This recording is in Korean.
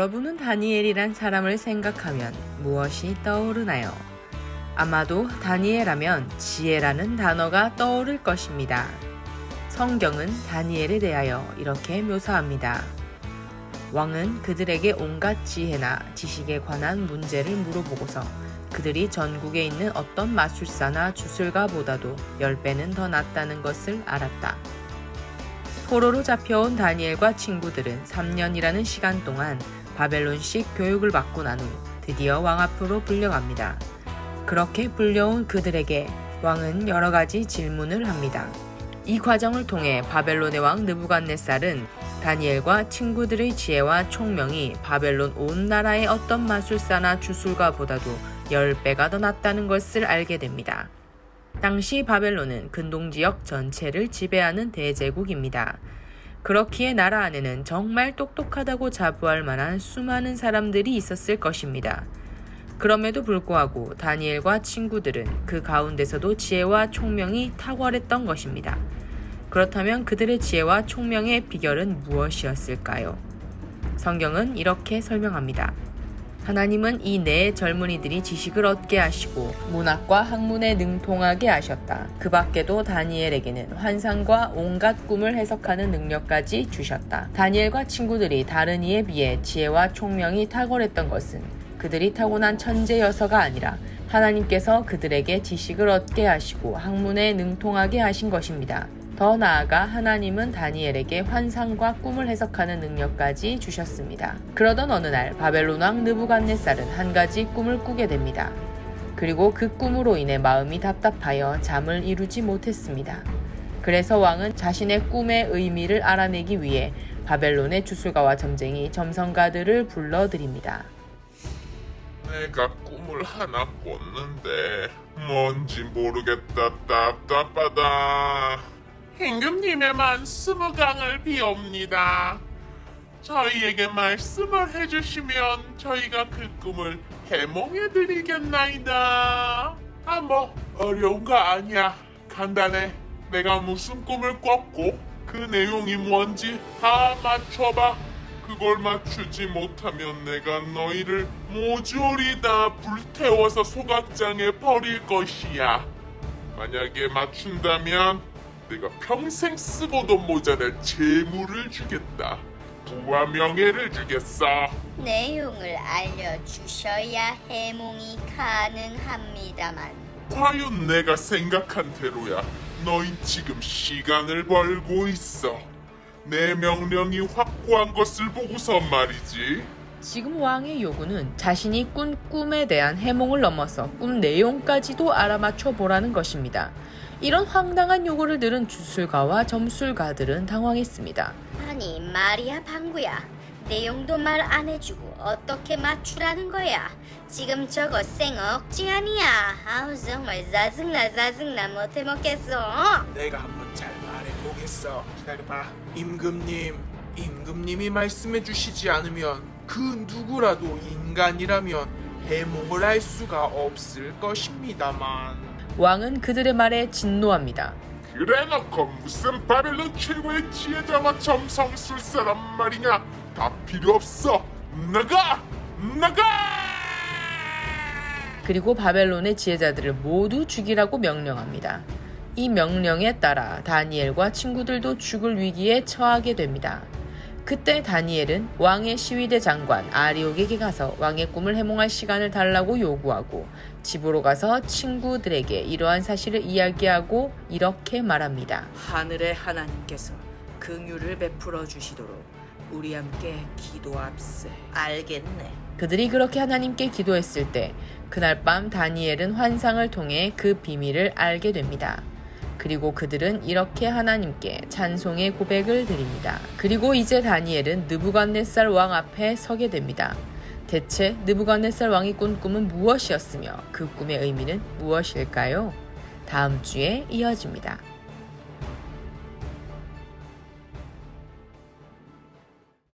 여러분은 다니엘이란 사람을 생각하면 무엇이 떠오르나요? 아마도 다니엘 하면 지혜라는 단어가 떠오를 것입니다. 성경은 다니엘에 대하여 이렇게 묘사합니다. 왕은 그들에게 온갖 지혜나 지식에 관한 문제를 물어보고서 그들이 전국에 있는 어떤 마술사나 주술가보다도 10배는 더 낫다는 것을 알았다. 포로로 잡혀온 다니엘과 친구들은 3년이라는 시간 동안 바벨론식 교육을 받고 난 후 드디어 왕 앞으로 불려갑니다. 그렇게 불려온 그들에게 왕은 여러 가지 질문을 합니다. 이 과정을 통해 바벨론의 왕 느부갓네살은 다니엘과 친구들의 지혜와 총명이 바벨론 온 나라의 어떤 마술사나 주술가보다도 10배가 더 낫다는 것을 알게 됩니다. 당시 바벨론은 근동 지역 전체를 지배하는 대제국입니다. 그렇기에 나라 안에는 정말 똑똑하다고 자부할 만한 수많은 사람들이 있었을 것입니다. 그럼에도 불구하고 다니엘과 친구들은 그 가운데서도 지혜와 총명이 탁월했던 것입니다. 그렇다면 그들의 지혜와 총명의 비결은 무엇이었을까요? 성경은 이렇게 설명합니다. 하나님은 이 네 젊은이들이 지식을 얻게 하시고 문학과 학문에 능통하게 하셨다. 그 밖에도 다니엘에게는 환상과 온갖 꿈을 해석하는 능력까지 주셨다. 다니엘과 친구들이 다른 이에 비해 지혜와 총명이 탁월했던 것은 그들이 타고난 천재여서가 아니라 하나님께서 그들에게 지식을 얻게 하시고 학문에 능통하게 하신 것입니다. 더 나아가 하나님은 다니엘에게 환상과 꿈을 해석하는 능력까지 주셨습니다. 그러던 어느 날 바벨론 왕 느부갓네살은 한 가지 꿈을 꾸게 됩니다. 그리고 그 꿈으로 인해 마음이 답답하여 잠을 이루지 못했습니다. 그래서 왕은 자신의 꿈의 의미를 알아내기 위해 바벨론의 주술가와 점쟁이 점성가들을 불러들입니다. 내가 꿈을 하나 꿨는데 뭔지 모르겠다 답답하다 임금님의만 스무 강을 비옵니다. 저희에게 말씀을 해주시면 저희가 그 꿈을 해몽해드리겠나이다. 아 뭐 어려운 거 아니야. 간단해. 내가 무슨 꿈을 꿨고 그 내용이 뭔지 다 맞춰봐. 그걸 맞추지 못하면 내가 너희를 모조리 다 불태워서 소각장에 버릴 것이야. 만약에 맞춘다면 내가 평생 쓰고도 모자랄 재물을 주겠다. 부와 명예를 주겠어. 내용을 알려주셔야 해몽이 가능합니다만 과연 내가 생각한 대로야. 너희 지금 시간을 벌고 있어. 내 명령이 확고한 것을 보고서 말이지. 지금 왕의 요구는 자신이 꾼 꿈에 대한 해몽을 넘어서 꿈 내용까지도 알아맞혀 보라는 것입니다. 이런 황당한 요구를 들은 주술가와 점술가들은 당황했습니다. 아니 말이야 방구야 내용도 말 안 해주고 어떻게 맞추라는 거야 지금 저거 생 억지 아니야 아우 정말 짜증나 짜증나 못해 먹겠어 내가 한번 잘 말해보겠어. 기다려봐. 임금님, 임금님이 말씀해 주시지 않으면 그 누구라도 인간이라면 해몽을 할 수가 없을 것입니다만. 왕은 그들의 말에 진노합니다. 그래놓고 무슨 바벨론 최고의 지혜자와 점성술사란 말이냐? 다 필요 없어. 나가! 나가! 그리고 바벨론의 지혜자들을 모두 죽이라고 명령합니다. 이 명령에 따라 다니엘과 친구들도 죽을 위기에 처하게 됩니다. 그때 다니엘은 왕의 시위대 장관 아리옥에게 가서 왕의 꿈을 해몽할 시간을 달라고 요구하고 집으로 가서 친구들에게 이러한 사실을 이야기하고 이렇게 말합니다. 하늘의 하나님께서 긍휼을 베풀어 주시도록 우리 함께 기도합세. 알겠네. 그들이 그렇게 하나님께 기도했을 때 그날 밤 다니엘은 환상을 통해 그 비밀을 알게 됩니다. 그리고 그들은 이렇게 하나님께 찬송의 고백을 드립니다. 그리고 이제 다니엘은 느부갓네살 왕 앞에 서게 됩니다. 대체 느부갓네살 왕이 꾼 꿈은 무엇이었으며 그 꿈의 의미는 무엇일까요? 다음 주에 이어집니다.